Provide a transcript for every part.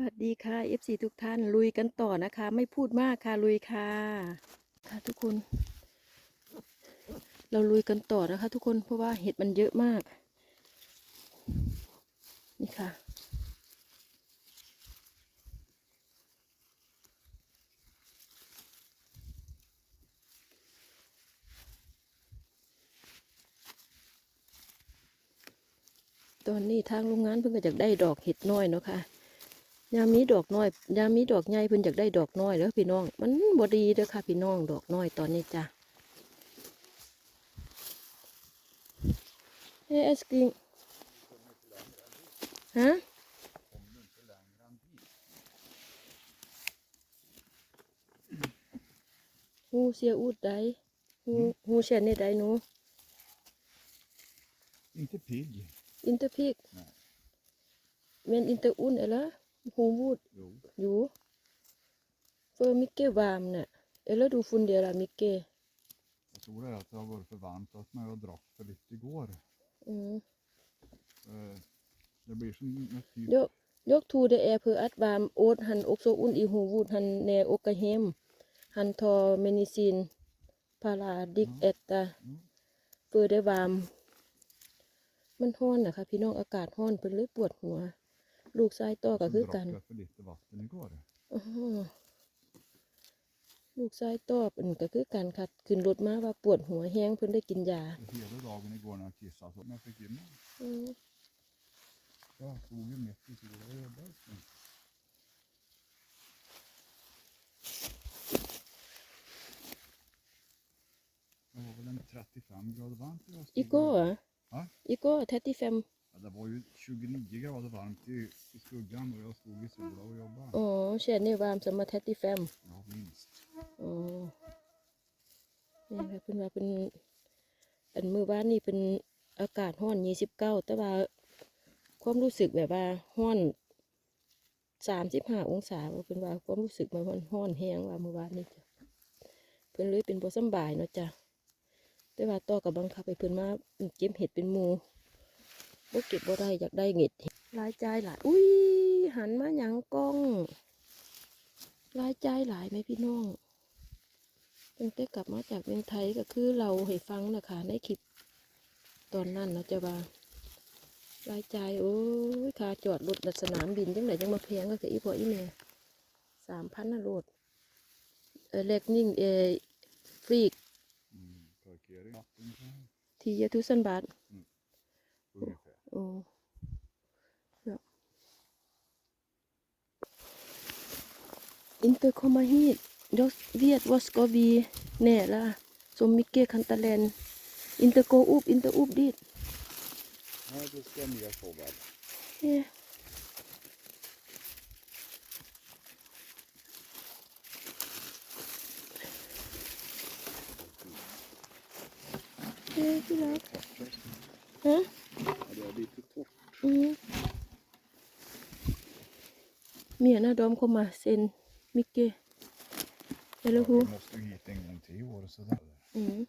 วัสดีค่ะ FC ทุกท่านลุยกันต่อนะคะ ไม่พูดมากค่ะลุยค่ะ ค่ะทุกคน เราลุยกันต่อนะคะ ทุกคนเพราะว่าเห็ดมันเยอะมาก นี่ค่ะตอนนี้ทางโรงงานเพิ่งก็อยากได้ดอกเห็ดน้อยเนาะค่ะ ยามมีดอกน้อย ยามมีดอกใหญ่เพิ่นอยากได้ดอกน้อยแล้วพี่น้อง มันบ่ดีเด้อค่ะ พี่น้องดอกน้อยตอนนี้จ้ะเฮ้ไอศกรีมฮะฮูเสียอูดได้ฮูฮูเชนนี่ได้หนู Inte pigg. อินเตอร์พิก Nej. เมนอิ นเตอร์อุ่นเอล่ะฮูวูด Jo. อยู่เฟอร์มิเกวามน่ะเอล่ะดูฟุนเดียละมิเก Jag tror det är att det har varit för varmt och att man har drack för lite igår. อืม Eh, Det blir som ett typ... ยกยกทูเดแอเพออัดวามโอดหันอกโซอุ่นอีฮูวูดหันแนโอกะเฮมหันทอเมนิซินพาราดิกเอตตา Mm. เฟอร์ได้วามมันฮ้อนนะคะพี่น้องอากาศฮ้อนเพิ่นเลยปวดหัว ลูกชายต่อก็ Som คือกัน drack jag för lite vatten igår. อ้อลูกชายต่อเป็นก็คือกันค่ะขึ้นรถมาว่าปวดหัวแห้งเพิ่นได้กินยา Så hela dagen igår när jag kissade så när jag fick in mig. อืม Jag stod ju mitt i solen och jobbade. Så. Det var väl en 35 grader varmt idag. stod อีโก้ det. เหรอฮะอีโก้แทตตี้แฟม Ja, det var ju 29 grader varmt i, i skuggan och jag stod i solen och jobbade. อ๋อแชนนี่วามสำหรับแทตตี้แฟม Ja, minst. อ๋อนี่ค่ะเพิ่นว่าเป็นอันมือบ้านนี่เป็นอากาศร้อนยี่สิบเก้าแต่ว่าความรู้สึกแบบว่าร้อนสามสิบห้าองศาว่าเพิ่นว่าความรู้สึกมันมันร้อนแห้งว่ามือบ้านนี่จ้ะเพิ่นเลยเป็นบ่สำบายเนาะจ้ะแต่ว่าต่อกับบังคับให้เพิ่นมาเก็บเห็ดเป็นหมู บ่เก็บบ่ได้อยากได้เห็ดรายจ่ายหลายอุ้ยหันมาหยังกล้องรายจ่ายหลายไหมพี่น้องตั้งแต่กลับมาจากเมืองไทยก็คือเราให้ฟังนะคะในคลิปตอนนั้นนะจะว่ารายจ่ายโอ้ยค่าจอดรถสนามบินจังไหนจังมาแพงก็คืออีพออีเมสามพันนะรถเออเล็กนิ่งเออฟรีก Mm, parkering. Vatten så här, ที เยทุสันบาท ungefär. โอ้ ja. Inte komma hit. Jag vet vad ska vi nära. Så mycket kantareller. Inte gå upp, inte upp dit. Nej, det ska ni få väl. Ja. Ja, det är Hä? Ja, det är lite torrt. Mm. Menar de kommer sen mycket? Eller Ja, hur? Vi måste ju hit en gång till i år. Så där. Mm.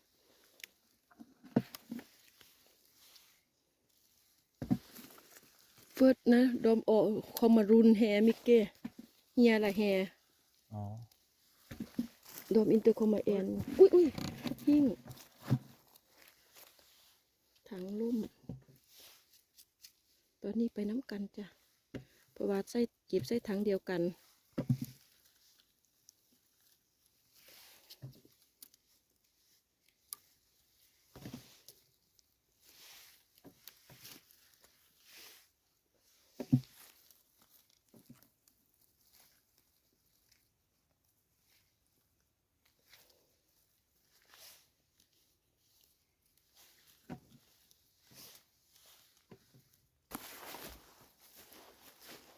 Först när de å- kommer runt här mycket, hela här, Ja. de inte kommer in. Oj, oj, hing. ถังลุ่ม ตอนนี้ไปน้ำกันจ้ะเพราะว่าใส่เก็บใส่ถังเดียวกัน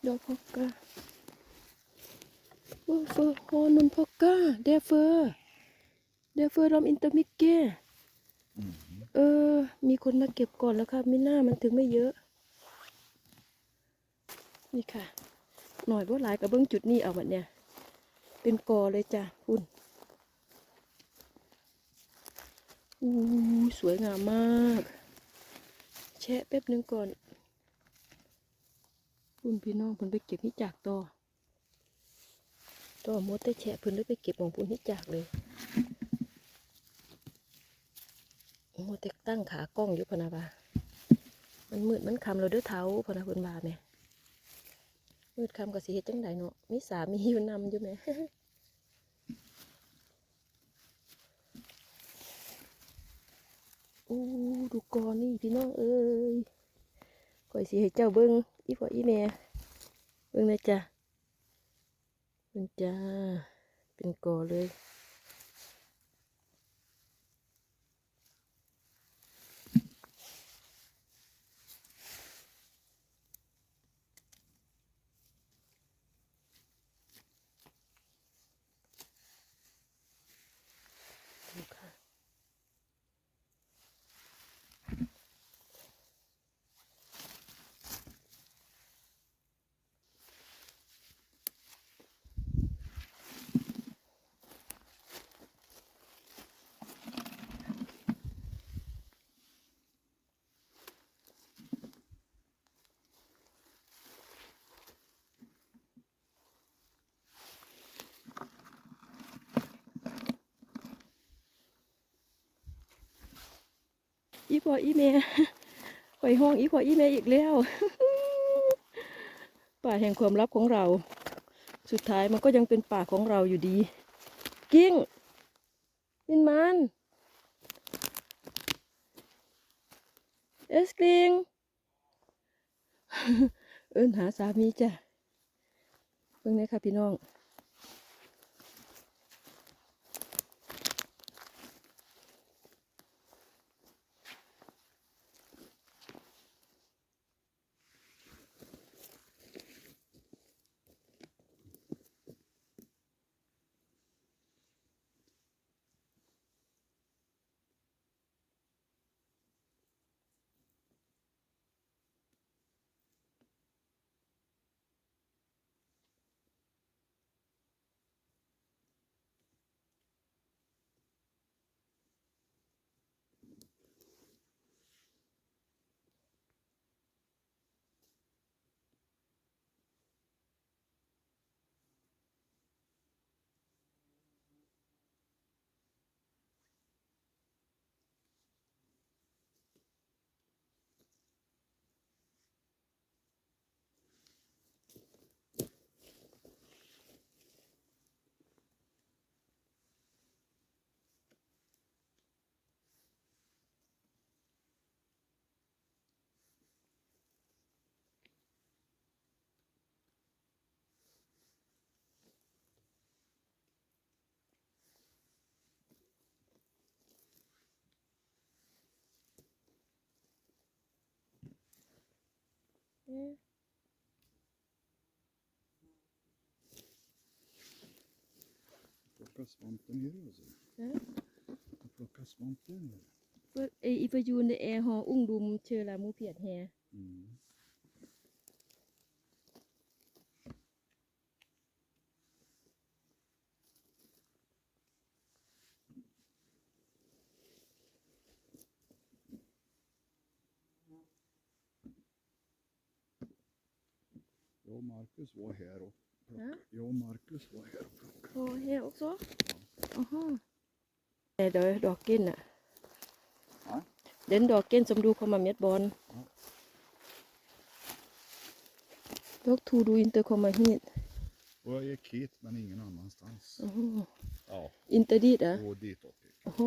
Jag plockar. Varför har någon plockat? Därför. Därför de inte mycket. Mm. เออ มีคนมาเก็บก่อนแล้วค่ะมิน่ามันถึงไม่เยอะ นี่ค่ะ หน่อยว่าหลายกับเบิ้งจุดนี้เอาบัดเนี่ย เป็นกอเลยจ้ะคุณอู้สวยงามมาก แชะแป๊บหนึงก่อนพุ่นพี่น้องเพิ่นไปเก็บหิจากต่อ ต่อหมดแต่แฉะพิ่นเลยไปเก็บของพุ่นหิจากเลยโอ้แต่ตั้งขากล้องอยู่พนะบ่ามันมืดมันคำเราเด้อเท้าพนะเพิ่นว่าแม่มืดคำก็สิเฮ็ดจังไดเนาะมีสามีอยู่นำอยู่แหม่อู้ดูกอนี่พี่น้องเอ้ยก่อยสิให้เจ้าเบิ้งอีพ่ออีแม่เบิ้งนะจ๊ะ มันจ้าเป็นกอเลย อีพออีแม่ไปห้องอีพออีแม่อีกแล้วป่าแห่งความลับของเรา สุดท้ายมันก็ยังเป็นป่าของเราอยู่ดี กิ้งมินมันเอสกิงเอิ้นหาสามีจ้ะเพิ่งนี้ค่ะพี่น้อง Plocka svampen i rösen. Ja. Plocka svampen. เพื่อไออีพยูนในแอร์ฮออุ้งดุมเชอลามูเพียดแฮ och Marcus var här och plockade. Ja. Jag och Marcus var här och plockade. โอ้แฮออกซออ๋อฮะแต่เดี๋ยวดอกกินอะ Ja. เดินดอกกินสมดูเข้ามาเม็ดบอล Ja. ดอกทูดูอินเตอร์คอมมาฮิต Och jag gick hit men ingen annanstans. อ๋อ Ja, อินเตอร์ดิดอะ och ditåt gick jag. โอ้โห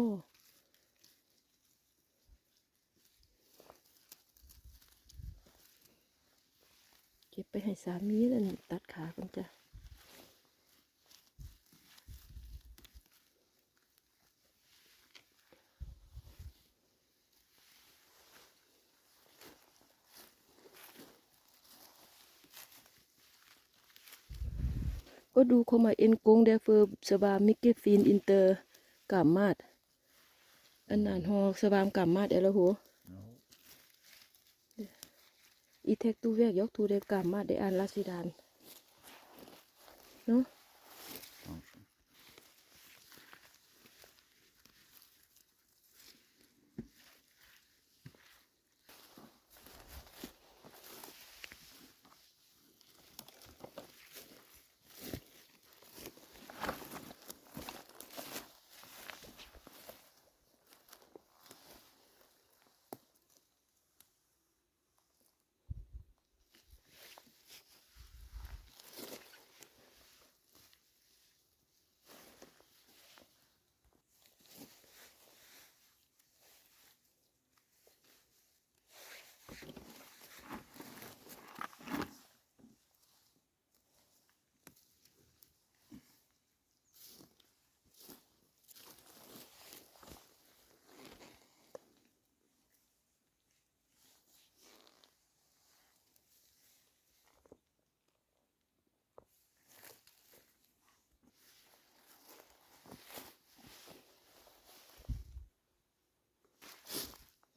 เก็บไปให้สามีนั่นตัดขากันจ้ะก็ดูเข้ามาเอ็นกงเดฟเฟอร์สบามมิกเกฟินอินเตอร์กามมาดอันนั้นฮอสบามกามมาดเอลหัว Ja. อีเทคตูเวกยกตูเดกามมาเดอันลาซิดานเนาะ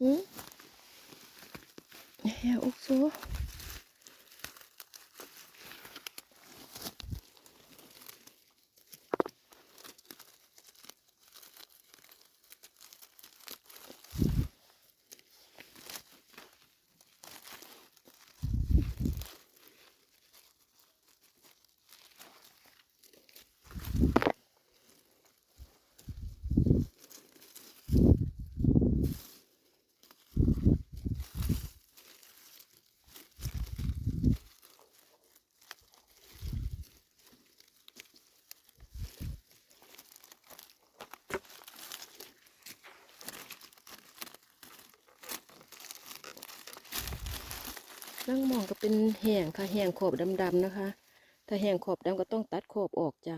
หืมแห่ อกโซนั่งมองก็เป็นแห่งค่ะแห่งขอบดำๆนะคะ ถ้าแห่งขอบดำก็ต้องตัดขอบออกจ้ะ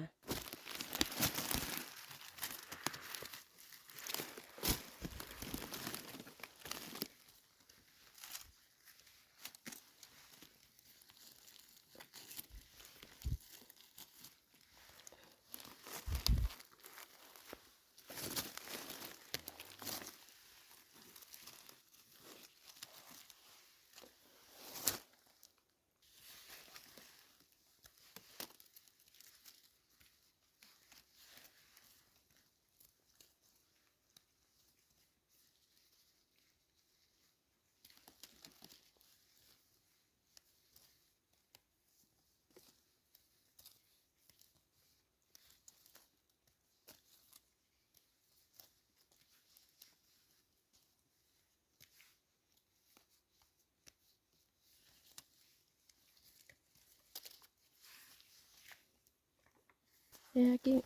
เนี่ยกิ้ง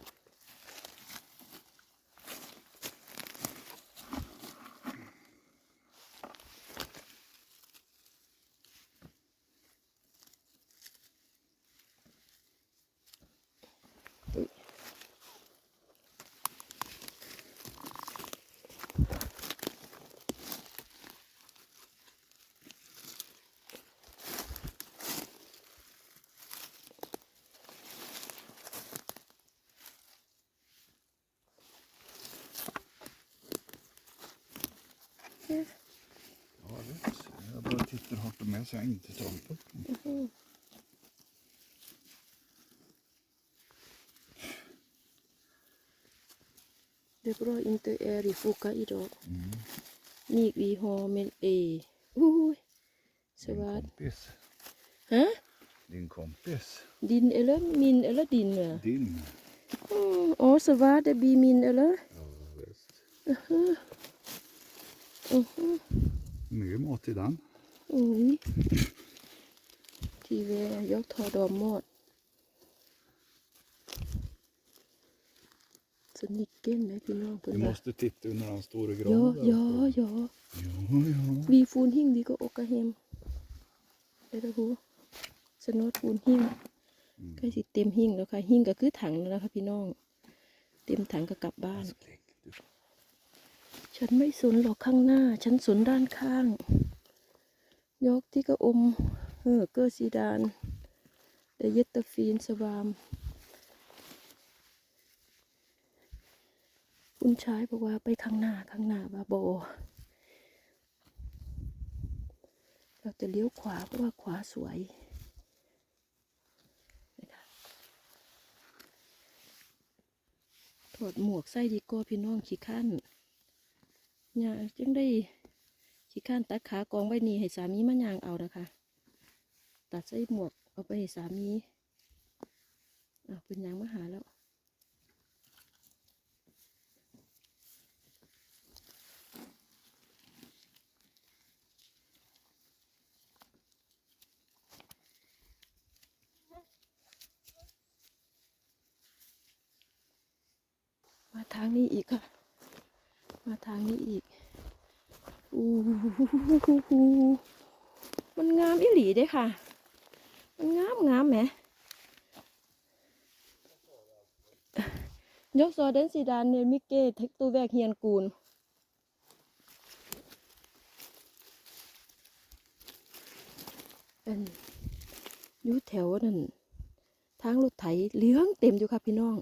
อุ๊ยเนี่ย Ja, jag vet. Jag bara tittar hårt med så jag inte trampar på dem. Mhm. Det är bra inte är i foka idag. Mm. Ni vi har med e. Oj. Så Din vad? kompis. Hä? Din kompis. Din eller min eller din? ja? Din. Mm, Åh, så vad det blir min eller? Ja, visst. Mhm. Mycket mat i den. Oj. TV, jag tar dem mat. Så nicken med pinon på Vi den där. måste titta under den stora Ja, granen. där ja, uppe. ja. Ja, ja. Vi får en hing, vi går åka hem. Eller hur? สนดปูนหิ้งใกล้สิเต็มหิ้งแล้วค่ะหิ้งก็คือถังแล้วนะคะพี่น้อง เต็มถังก็กลับบ้าน Älskling, du ฉันไม่สนหรอกข้างหน้า ฉันสนด้านข้าง ยกที่กระอมเออเกอร์ซีดานเดยตฟีนสวามคุณชายบอกว่าไปข้างหน้าข้างหน้าบาโบ เราจะเลี้ยวขวาเพราะว่าขวาสวยนะคะถอดหมวกใส่ดีกว่าพี่น้องขี้ขั้นย่างจึงได้ ขี้ข้านตัดขากองไว้นี่ให้สามีมันยางเอานะคะ ตัดใส่หมวกเอาไปให้สามีอ้าวเป็นยางมาหาแล้วมาทางนี้อีกค่ะ มาทางนี้อีก มันงามอีหลีเด้ค่ะ มันงามงามแหมยกซอเดนสีดานเนมิเก้เทคตูแวกเฮียนกูลเป็นอยู่แถวนั่นทางรถไถเหลี้ยงเต็มอยู่ค่ะพี่น้อง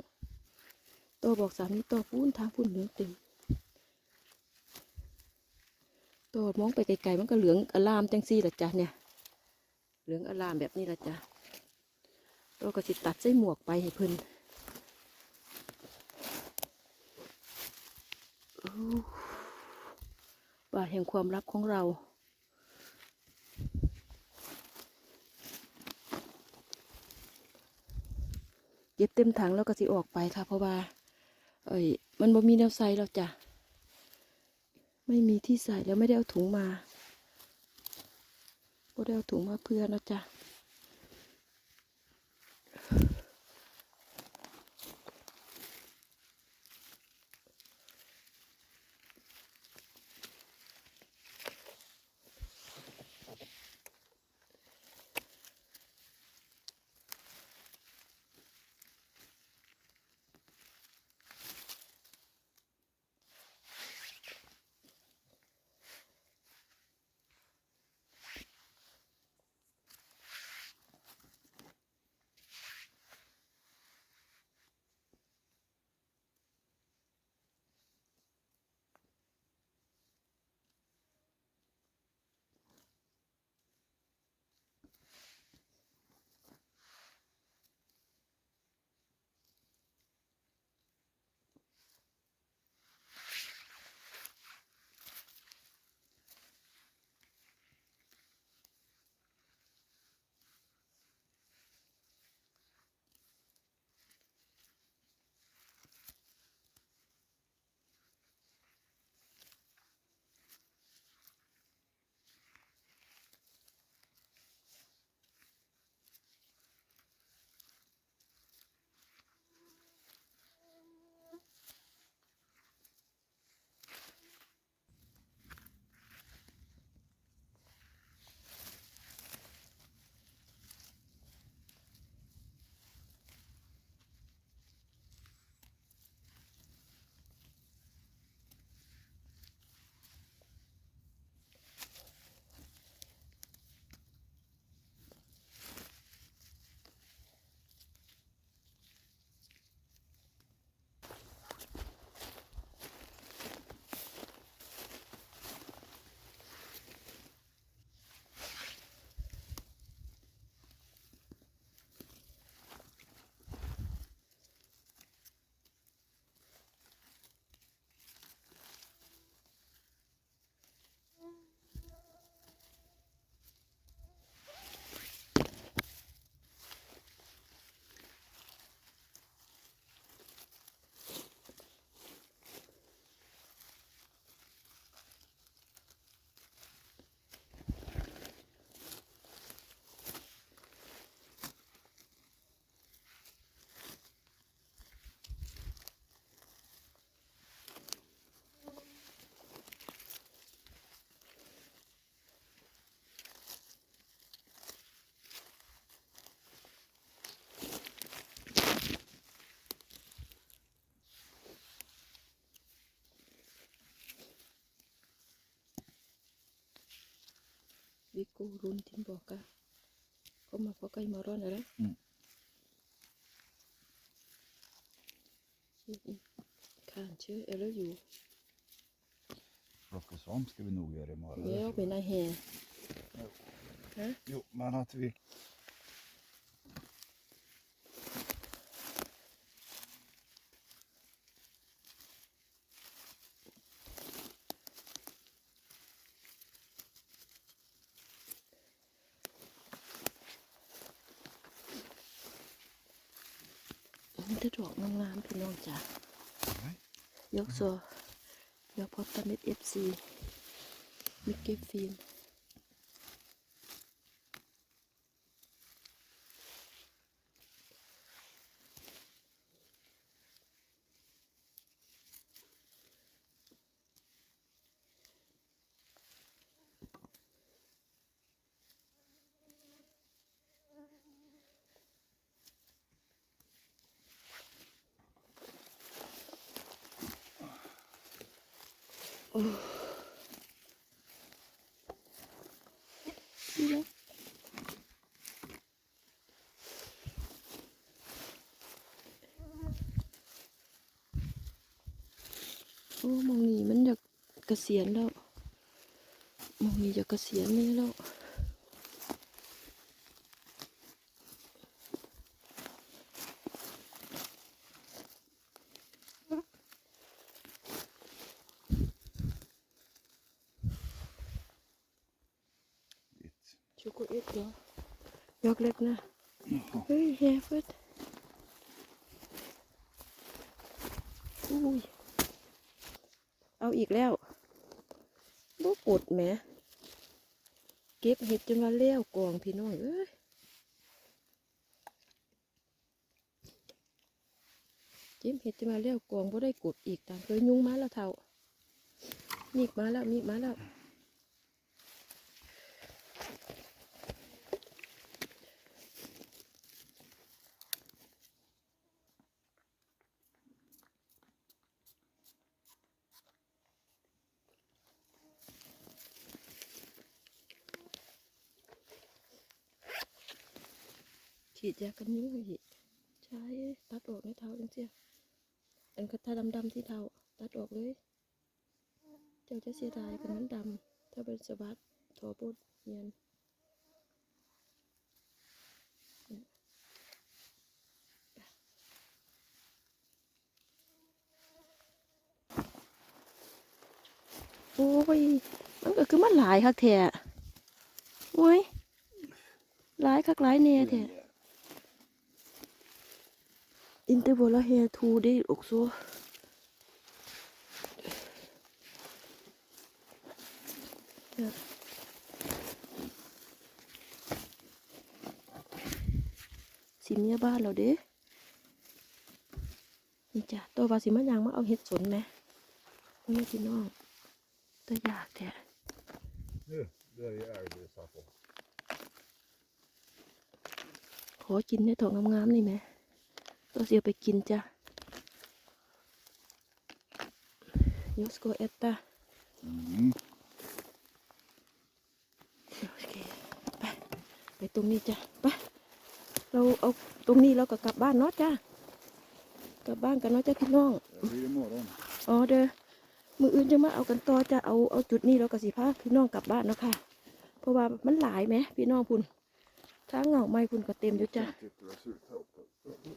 ตัวบอกสามีตัวพูนทางพูนเหลืองเต็ม ตัวมองไปไกลๆมันก็เหลืองอลามจังซี่ละจ้ะเนี่ย เหลืองอลามแบบนี้ละจ้ะตัวก็สิตัดใส่หมวกไปให้เพิ่นอู้าแห่งความลับของเราเย็บเต็มถังแล้วก็สิออกไปค่ะ เพราะว่า เอ้ยมันบ่มีแนวใส่แล้วจ้ะ ไม่มีที่ใส่แล้วไม่ได้เอาถุงมาบ่ได้เอาถุงมาเพื่อนะจ๊ะ วิกูรุนทิมบอกกะก็มาพอใกล้มาร้อนอะไร Mm. Kanske, eller jo. Plocka svamp ska vi nog göra imorgon. Ja, mina här. Jo, men att vi... Det är d อกงามๆพี่น้องจ้ะยกโซยกพอตามิดเอฟซีมิกเก็บฟิล์ม โอ้มองนี่มันอยากเกษียณแล้วมองนี้จะเกษียณนี่แล้ว Ditt. ชูโกเอ็ดเหรอยก เล็กนะเฮ้ยแฮฟดอุ้ยเอาอีกแล้วบ่กดแหมเก็บเห็ดจนว่าเลี้ยวกองพี่น้องเอ้ยเก็บเห็ดจนว่าเลี้ยวกองบ่ได้กดอีกตามเคยยุงมาแล้วเท่ามีกมาแล้วมีกมาแล้ว ฉีดยากันยุงให้อีกใช้ตัดออกในเท้าจังเสียอันกระทาดำๆที่เท้าตัดออกเลย เจ้าจะเสียดายกันมันดำถ้าเป็นสะบัดทอปุดเนียนโอ้ย มันก็คือมันหลายคักแท้โอ้ย หลายคักหลายเนี่ยสิเมียบ้านเราเด้นี่จ้ะตัววาสิมันยังมาเอาเห็ดสนไหมโอ้ยพี่น้องแต่อยากแท้ Nu, där är det Saffo. ขอกินในถุงงามๆนี่ไหม ตัวเสียไปกินจ้ะยสโกเอตตา Mm. โอเคไปไปตรงนี้จ้ะไปเราเอาตรงนี้เราก็กลับบ้านเนาะจ้ะกลับบ้านกันเนาะจ้ะพี่น้อง Det blir imorgon. อ๋อเด้อมืออื่นจะมาเอากันต่อจะเอาเอาจุดนี้เราก็สิพาพี่น้องกลับบ้านเนาะค่ะ เพราะว่ามันหลายไหมพี่น้องพุ่นทางเหงาไม้พุ่นก็เต็มอยู่จ้ะ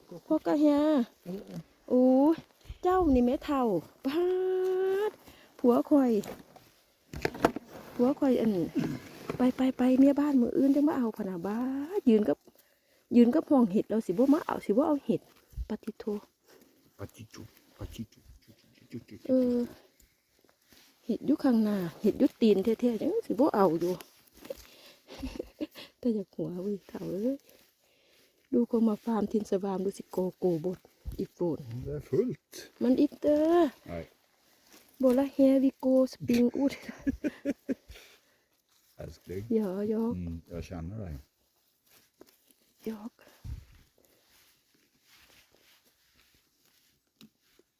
Titta vad det ser ut här uppe. พ่อกะเฮียโอ้ยเจ้านี่แม่เท่าปาดผัวคอย ผัวคอยอัน ไปไปไปเมียบ้านมืออื่นจะมาเอาพะนาบ้าดยืนกับยืนกับห้องเห็ดเราสิบ่มาเอาสิบ่เอาเห็ดปฏิโท Patito, patito. เออเห็ดอยุข้างหน้าเห็ดอยุตีนเท่ๆยังสิบ่เอาอยู่แต่อยากหัวเวิเท่าเลย ดูก็มาฟาร์มทินสวามดูสิโกโกบดอีโฟน Det är fullt. มันอิเตอร์ Nej. โบลาเฮวิโกสปริงอุด Älskling. ยอยอก Mm, jag känner dig. ยอก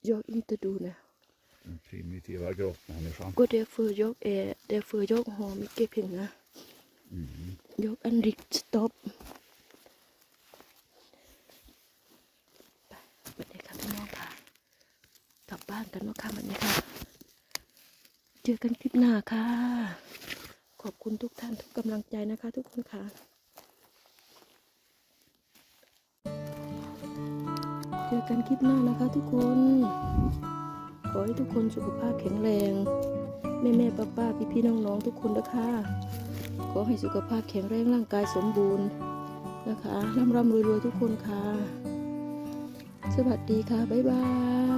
ยอกอินเตอร์ดูนะ Den primitiva grottmänniskan. ก็เดฟเฟอร์ยอกเอเดฟเฟอร์ยอกหอมิเก็บเห็นนะ Mm. ยอกอันริกสต็อปไปบันไดค่ะพี่น้องค่ะ กลั บ้านกันเนาะค่ะบันไดค่ะ เจอกันคลิปหน้าค่ะ ขอบคุณทุกท่านทุกกำลังใจนะคะ ทุกคนค่ะเจอกันคลิปหน้านะคะทุกคน ขอให้ทุกคนสุขภาพแข็งแรง แม่แม่ป้าป้าพี่พี่น้องน้องๆทุกคนนะคะขอให้สุขภาพแข็งแรงร่างกายสมบูรณ์นะคะร่ำร่ำรวยรวยทุกคนค่ะ สวัสดีค่ะ บ๊ายบาย